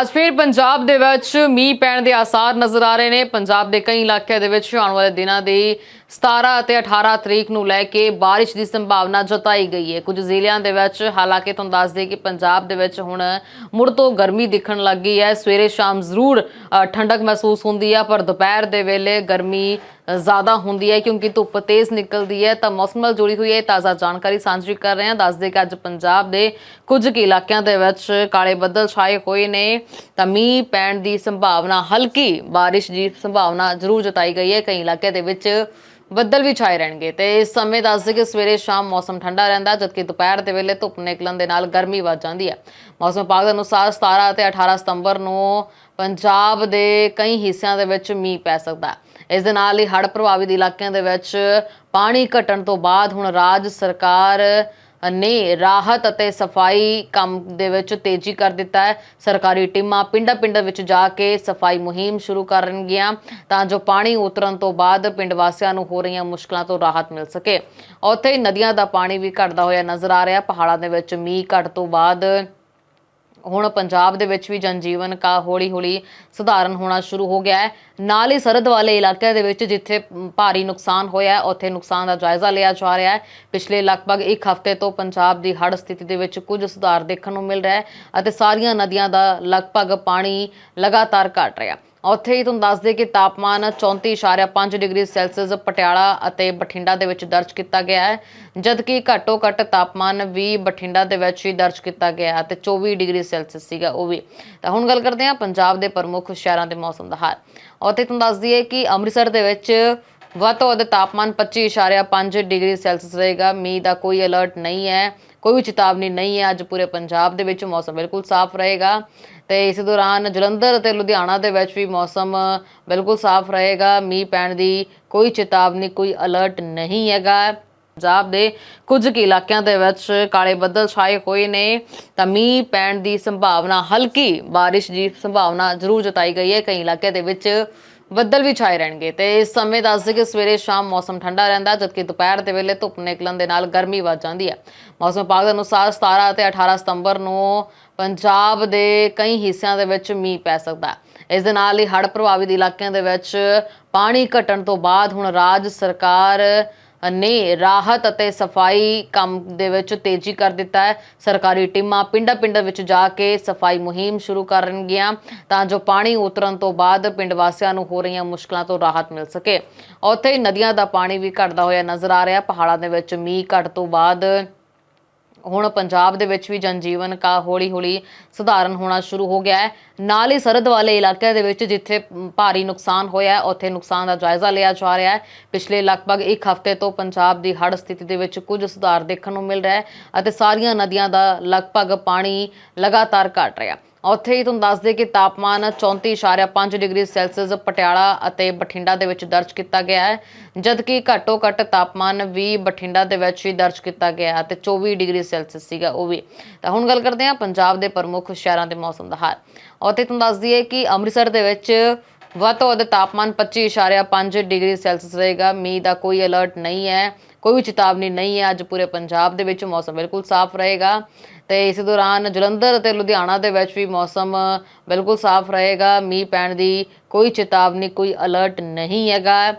ਅੱਜ ਫਿਰ ਪੰਜਾਬ ਦੇ ਵਿੱਚ ਮੀਂਹ ਪੈਣ ਦੇ ਆਸਾਰ ਨਜ਼ਰ ਆ ਰਹੇ ਨੇ। ਪੰਜਾਬ ਦੇ ਕਈ ਇਲਾਕਿਆਂ ਦੇ ਵਿੱਚ ਆਉਣ ਵਾਲੇ ਦਿਨਾਂ ਦੇ 17 ਅਤੇ 18 ਤਰੀਕ ਨੂੰ ਲੈ ਕੇ ਬਾਰਿਸ਼ ਦੀ ਸੰਭਾਵਨਾ ਜਤਾਈ ਗਈ ਹੈ। ਕੁਝ ਜ਼ਿਲ੍ਹਿਆਂ ਦੇ ਵਿੱਚ ਹਾਲਾਂਕਿ ਤੁਹਾਨੂੰ ਦੱਸ ਦਈਏ ਕਿ ਪੰਜਾਬ ਦੇ ਵਿੱਚ ਹੁਣ ਮੁੜ ਤੋਂ ਗਰਮੀ ਦਿਖਣ ਲੱਗ ਗਈ ਹੈ। ਸਵੇਰੇ ਸ਼ਾਮ ਜ਼ਰੂਰ ਠੰਡਕ ਮਹਿਸੂਸ ਹੁੰਦੀ ਹੈ ਪਰ ਦੁਪਹਿਰ ਦੇ ਵੇਲੇ ਗਰਮੀ ਜ਼ਿਆਦਾ ਹੁੰਦੀ ਹੈ ਕਿਉਂਕਿ ਧੁੱਪ ਤੇਜ਼ ਨਿਕਲਦੀ ਹੈ। ਤਾਂ ਮੌਸਮ ਨਾਲ ਜੁੜੀ ਹੋਈ ਇਹ ਤਾਜ਼ਾ ਜਾਣਕਾਰੀ ਸਾਂਝੀ ਕਰ ਰਹੇ ਹਾਂ। ਦੱਸ ਦੇ ਕਿ ਅੱਜ ਪੰਜਾਬ ਦੇ ਕੁਝ ਕੁ ਇਲਾਕਿਆਂ ਦੇ ਵਿੱਚ ਕਾਲੇ ਬੱਦਲ ਛਾਏ ਹੋਏ ਨੇ। ਤਾਂ ਮੀਂਹ ਪੈਣ ਦੀ ਸੰਭਾਵਨਾ, ਹਲਕੀ ਬਾਰਿਸ਼ ਦੀ ਸੰਭਾਵਨਾ ਜ਼ਰੂਰ ਜਤਾਈ ਗਈ ਹੈ। ਕਈ ਇਲਾਕਿਆਂ ਦੇ ਵਿੱਚ ਬੱਦਲ ਵੀ ਛਾਏ ਰਹਿਣਗੇ ਤੇ ਇਸ ਸਮੇਂ ਦੱਸਦੇ ਕਿ ਸਵੇਰੇ ਸ਼ਾਮ ਮੌਸਮ ਠੰਡਾ ਰਹਿੰਦਾ ਜਦਕਿ ਦੁਪਹਿਰ ਦੇ ਵੇਲੇ ਧੁੱਪ ਨਿਕਲਣ ਦੇ ਨਾਲ ਗਰਮੀ ਵੱਧ ਜਾਂਦੀ ਹੈ। ਮੌਸਮ ਵਿਭਾਗ ਦੇ ਅਨੁਸਾਰ 17 ਅਤੇ 18 ਸਤੰਬਰ ਨੂੰ ਪੰਜਾਬ ਦੇ ਕਈ ਹਿੱਸਿਆਂ ਦੇ ਵਿੱਚ ਮੀਂਹ ਪੈ ਸਕਦਾ ਹੈ। ਇਸ ਦੇ ਨਾਲ ਹੀ ਹੜ੍ਹ ਪ੍ਰਭਾਵਿਤ ਇਲਾਕਿਆਂ ਦੇ ਵਿੱਚ ਪਾਣੀ ਘਟਣ ਤੋਂ ਬਾਅਦ ਹੁਣ ਰਾਜ ਸਰਕਾਰ ਨੇ ਰਾਹਤ ਅਤੇ ਸਫ਼ਾਈ ਕੰਮ ਦੇ ਵਿੱਚ ਤੇਜ਼ੀ ਕਰ ਦਿੱਤਾ ਹੈ। ਸਰਕਾਰੀ ਟੀਮਾਂ ਪਿੰਡਾਂ-ਪਿੰਡਾਂ ਵਿੱਚ ਜਾ ਕੇ ਸਫ਼ਾਈ ਮੁਹਿੰਮ ਸ਼ੁਰੂ ਕਰਨਗੀਆਂ ਤਾਂ ਜੋ ਪਾਣੀ ਉਤਰਨ ਤੋਂ ਬਾਅਦ ਪਿੰਡ ਵਾਸੀਆਂ ਨੂੰ ਹੋ ਰਹੀਆਂ ਮੁਸ਼ਕਲਾਂ ਤੋਂ ਰਾਹਤ ਮਿਲ ਸਕੇ। ਉੱਥੇ ਨਦੀਆਂ ਦਾ ਪਾਣੀ ਵੀ ਘਟਦਾ ਹੋਇਆ ਨਜ਼ਰ ਆ ਰਿਹਾ। ਪਹਾੜਾਂ ਦੇ ਵਿੱਚ ਮੀਂਹ ਘਟ ਤੋਂ ਬਾਅਦ ਹੁਣ ਪੰਜਾਬ ਦੇ ਵਿੱਚ ਵੀ ਜਨਜੀਵਨ ਕਾ ਹੌਲੀ-ਹੌਲੀ ਸੁਧਾਰਨ ਹੋਣਾ ਸ਼ੁਰੂ ਹੋ ਗਿਆ ਹੈ। ਨਾਲ ਹੀ ਸਰਹੱਦ ਵਾਲੇ ਇਲਾਕਿਆਂ ਦੇ ਵਿੱਚ ਜਿੱਥੇ ਭਾਰੀ ਨੁਕਸਾਨ ਹੋਇਆ ਹੈ, ਉੱਥੇ ਨੁਕਸਾਨ ਦਾ ਜਾਇਜ਼ਾ ਲਿਆ ਜਾ ਰਿਹਾ ਹੈ। ਪਿਛਲੇ ਲਗਭਗ ਇੱਕ ਹਫ਼ਤੇ ਤੋਂ ਪੰਜਾਬ ਦੀ ਹੜ੍ਹ ਸਥਿਤੀ ਦੇ ਵਿੱਚ ਕੁਝ ਸੁਧਾਰ ਦੇਖਣ ਨੂੰ ਮਿਲ ਰਿਹਾ ਹੈ ਅਤੇ ਸਾਰੀਆਂ ਨਦੀਆਂ ਦਾ ਲਗਭਗ ਪਾਣੀ ਲਗਾਤਾਰ ਘਟ ਰਿਹਾ ਉੱਥੇ ਹੀ ਤੁਹਾਨੂੰ ਦੱਸ ਦੇ ਕਿ ਤਾਪਮਾਨ 34.5 ਡਿਗਰੀ ਸੈਲਸੀਅਸ ਪਟਿਆਲਾ ਅਤੇ ਬਠਿੰਡਾ ਦੇ ਵਿੱਚ ਦਰਜ ਕੀਤਾ ਗਿਆ ਹੈ, ਜਦਕਿ ਘੱਟੋ ਘੱਟ ਤਾਪਮਾਨ ਵੀ ਬਠਿੰਡਾ ਦੇ ਵਿੱਚ ਹੀ ਦਰਜ ਕੀਤਾ ਗਿਆ ਅਤੇ 24 ਡਿਗਰੀ ਸੈਲਸੀਅਸ ਸੀਗਾ ਉਹ ਵੀ। ਤਾਂ ਹੁਣ ਗੱਲ ਕਰਦੇ ਹਾਂ ਪੰਜਾਬ ਦੇ ਪ੍ਰਮੁੱਖ ਸ਼ਹਿਰਾਂ ਦੇ ਮੌਸਮ ਦਾ ਹਾਲ। ਉੱਥੇ ਤੁਹਾਨੂੰ ਦੱਸ ਦਈਏ ਕਿ ਅੰਮ੍ਰਿਤਸਰ ਦੇ ਵਿੱਚ ਵੱਧ ਤੋਂ ਵੱਧ ਤਾਪਮਾਨ 25.5 ਡਿਗਰੀ ਸੈਲਸੀਅਸ ਰਹੇਗਾ। ਮੀਂਹ ਦਾ ਕੋਈ ਅਲਰਟ ਨਹੀਂ ਹੈ, ਕੋਈ ਚੇਤਾਵਨੀ ਨਹੀਂ ਹੈ। ਅੱਜ ਪੂਰੇ ਪੰਜਾਬ ਦੇ ਵਿੱਚ ਮੌਸਮ ਬਿਲਕੁਲ ਸਾਫ਼ ਰਹੇਗਾ। ਤੇ ਇਸ ਦੌਰਾਨ ਜਲੰਧਰ ਅਤੇ ਲੁਧਿਆਣਾ ਦੇ ਵਿੱਚ ਵੀ ਮੌਸਮ ਬਿਲਕੁਲ ਸਾਫ਼ ਰਹੇਗਾ। ਮੀਂਹ ਪੈਣ ਦੀ ਕੋਈ ਚੇਤਾਵਨੀ, ਕੋਈ ਅਲਰਟ ਨਹੀਂ ਹੈਗਾ। ਪੰਜਾਬ ਦੇ ਕੁਝ ਕੁ ਇਲਾਕਿਆਂ ਦੇ ਵਿੱਚ ਕਾਲੇ ਬੱਦਲ ਛਾਏ ਹੋਏ ਨੇ। ਤਾਂ ਮੀਂਹ ਪੈਣ ਦੀ ਸੰਭਾਵਨਾ, ਹਲਕੀ ਬਾਰਿਸ਼ ਦੀ ਸੰਭਾਵਨਾ ਜ਼ਰੂਰ ਜਤਾਈ ਗਈ ਹੈ। ਕਈ ਇਲਾਕਿਆਂ ਦੇ ਵਿੱਚ ਬੱਦਲ ਵੀ ਛਾਏ ਰਹਿਣਗੇ। ਤੇ ਇਸ ਸਮੇਂ ਦੱਸਦੇ ਕਿ ਸਵੇਰੇ ਸ਼ਾਮ ਮੌਸਮ ਠੰਡਾ ਰਹਿੰਦਾ ਜਦਕਿ ਦੁਪਹਿਰ ਦੇ ਵੇਲੇ ਧੁੱਪ ਨਿਕਲਣ ਦੇ ਨਾਲ ਗਰਮੀ ਵੱਧ ਜਾਂਦੀ ਹੈ। ਮੌਸਮ ਵਿਭਾਗ ਦੇ ਅਨੁਸਾਰ 17 ਅਤੇ 18 ਸਤੰਬਰ ਨੂੰ ਪੰਜਾਬ ਦੇ ਕਈ ਹਿੱਸਿਆਂ ਦੇ ਵਿੱਚ ਮੀਂਹ ਪੈ ਸਕਦਾ ਹੈ। ਇਸ ਦੇ ਨਾਲ ਹੀ ਹੜ੍ਹ ਪ੍ਰਭਾਵਿਤ ਇਲਾਕਿਆਂ ਦੇ ਵਿੱਚ ਪਾਣੀ ਘਟਣ ਤੋਂ ਬਾਅਦ ਹੁਣ ਰਾਜ ਸਰਕਾਰ ਨੇ ਰਾਹਤ ਅਤੇ ਸਫ਼ਾਈ ਕੰਮ ਦੇ ਵਿੱਚ ਤੇਜ਼ੀ ਕਰ ਦਿੱਤਾ ਹੈ। ਸਰਕਾਰੀ ਟੀਮਾਂ ਪਿੰਡਾਂ-ਪਿੰਡਾਂ ਵਿੱਚ ਜਾ ਕੇ ਸਫ਼ਾਈ ਮੁਹਿੰਮ ਸ਼ੁਰੂ ਕਰਨਗੀਆਂ ਤਾਂ ਜੋ ਪਾਣੀ ਉਤਰਨ ਤੋਂ ਬਾਅਦ ਪਿੰਡ ਵਾਸੀਆਂ ਨੂੰ ਹੋ ਰਹੀਆਂ ਮੁਸ਼ਕਲਾਂ ਤੋਂ ਰਾਹਤ ਮਿਲ ਸਕੇ। ਉੱਥੇ ਹੀ ਨਦੀਆਂ ਦਾ ਪਾਣੀ ਵੀ ਘਟਦਾ ਹੋਇਆ ਨਜ਼ਰ ਆ ਰਿਹਾ। ਪਹਾੜਾਂ ਦੇ ਵਿੱਚ ਮੀਂਹ ਘਟ ਤੋਂ ਬਾਅਦ ਹੁਣ ਪੰਜਾਬ ਦੇ ਵਿੱਚ ਵੀ ਜਨਜੀਵਨ ਕਾ ਹੌਲੀ-ਹੌਲੀ ਸੁਧਾਰਨ ਹੋਣਾ ਸ਼ੁਰੂ ਹੋ ਗਿਆ ਹੈ। ਨਾਲ ਹੀ ਸਰਹੱਦ ਵਾਲੇ ਇਲਾਕਿਆਂ ਦੇ ਵਿੱਚ ਜਿੱਥੇ ਭਾਰੀ ਨੁਕਸਾਨ ਹੋਇਆ ਹੈ, ਉੱਥੇ ਨੁਕਸਾਨ ਦਾ ਜਾਇਜ਼ਾ ਲਿਆ ਜਾ ਰਿਹਾ ਹੈ। ਪਿਛਲੇ ਲਗਭਗ ਇੱਕ ਹਫ਼ਤੇ ਤੋਂ ਪੰਜਾਬ ਦੀ ਹੜ੍ਹ ਸਥਿਤੀ ਦੇ ਵਿੱਚ ਕੁਝ ਸੁਧਾਰ ਦੇਖਣ ਨੂੰ ਮਿਲ ਰਿਹਾ ਹੈ ਅਤੇ ਸਾਰੀਆਂ ਨਦੀਆਂ ਦਾ ਲਗਭਗ ਪਾਣੀ ਲਗਾਤਾਰ ਘਟ ਰਿਹਾ ਉੱਥੇ ਹੀ ਤੁਹਾਨੂੰ ਦੱਸ ਦੇ ਕਿ ਤਾਪਮਾਨ 34.5 ਡਿਗਰੀ ਸੈਲਸੀਅਸ ਪਟਿਆਲਾ ਅਤੇ ਬਠਿੰਡਾ ਦੇ ਵਿੱਚ ਦਰਜ ਕੀਤਾ ਗਿਆ ਹੈ, ਜਦਕਿ ਘੱਟੋ ਘੱਟ ਤਾਪਮਾਨ ਵੀ ਬਠਿੰਡਾ ਦੇ ਵਿੱਚ ਹੀ ਦਰਜ ਕੀਤਾ ਗਿਆ ਅਤੇ 24 ਡਿਗਰੀ ਸੈਲਸੀਅਸ ਸੀਗਾ ਉਹ ਵੀ। ਤਾਂ ਹੁਣ ਗੱਲ ਕਰਦੇ ਹਾਂ ਪੰਜਾਬ ਦੇ ਪ੍ਰਮੁੱਖ ਸ਼ਹਿਰਾਂ ਦੇ ਮੌਸਮ ਦਾ ਹਾਲ। ਉੱਥੇ ਤੁਹਾਨੂੰ ਦੱਸ ਦਈਏ ਕਿ ਅੰਮ੍ਰਿਤਸਰ ਦੇ ਵਿੱਚ ਵੱਧ ਤੋਂ ਵੱਧ ਤਾਪਮਾਨ 25.5 ਡਿਗਰੀ ਸੈਲਸੀਅਸ ਰਹੇਗਾ। ਮੀਂਹ ਦਾ ਕੋਈ ਅਲਰਟ ਨਹੀਂ ਹੈ, ਕੋਈ ਚੇਤਾਵਨੀ ਨਹੀਂ ਹੈ। ਅੱਜ ਪੂਰੇ ਪੰਜਾਬ ਦੇ ਵਿੱਚ ਮੌਸਮ ਬਿਲਕੁਲ ਸਾਫ਼ ਰਹੇਗਾ ਤੇ ਇਸ ਦੌਰਾਨ ਜਲੰਧਰ ਅਤੇ ਲੁਧਿਆਣਾ ਦੇ ਵਿੱਚ ਵੀ ਮੌਸਮ ਬਿਲਕੁਲ ਸਾਫ਼ ਰਹੇਗਾ। ਮੀਂਹ ਪੈਣ ਦੀ ਕੋਈ ਚੇਤਾਵਨੀ, ਕੋਈ ਅਲਰਟ ਨਹੀਂ ਹੈਗਾ।